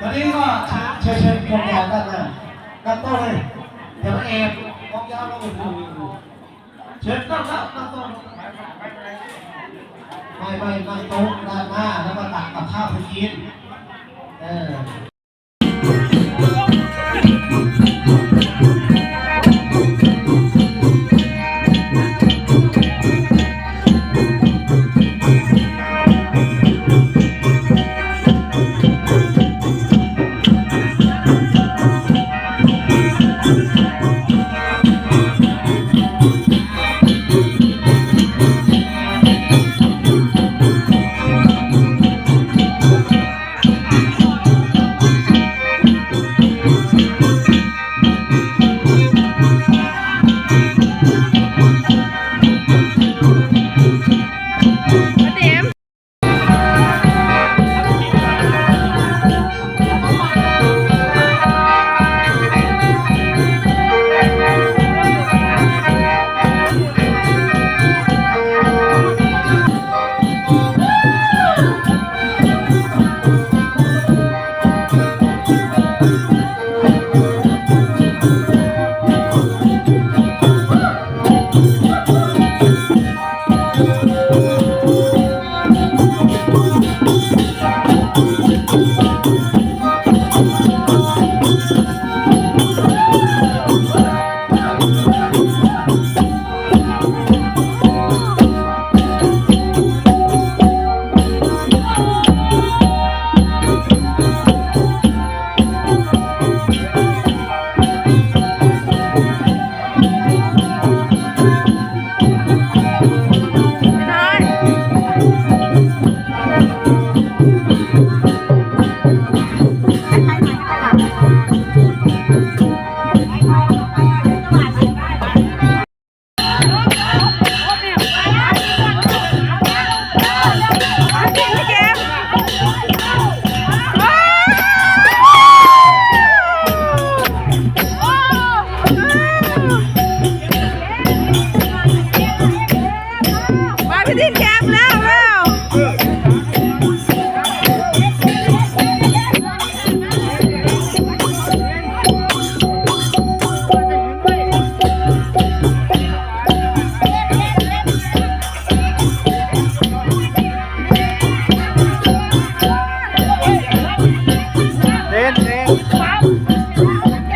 ตอนนี้ก็เชิญเชิญพวงยาวด้านหน้าด้านโต๊ะเลยเดี๋ยวเอฟพวงยาวลงไปดูเชิญตั้งตั้งตั้งโต๊ะไม่ไม่ตั้งโต๊ะด้านหน้าแล้วก็ตักกับข้าวไปกินเออ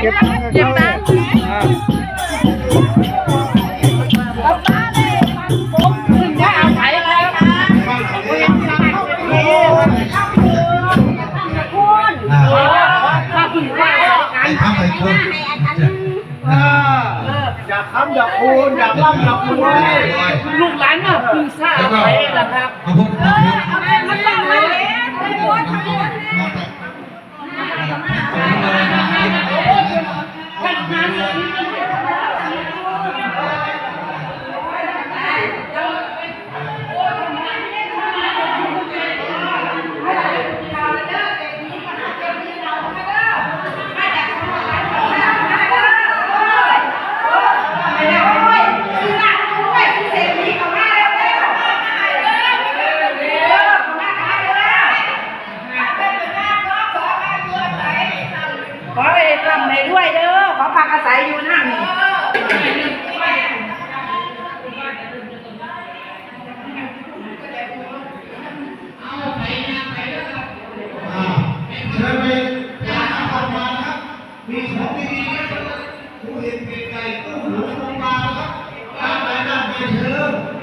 ก็บตังค์เก็บตังค์อ่าอ่าไปครับไปคุณอ่าอยากค้ำอยากคูณอยากร่ำอยากรวยลูกหลานน่ะคือทราบแล้วก็ไปนะครับเอาพวกพว มีของดีๆนะครับผู้เห็นเป็นไก่ตู้หมูตรงมานะครับการไหนนั่นไปเชิญเออ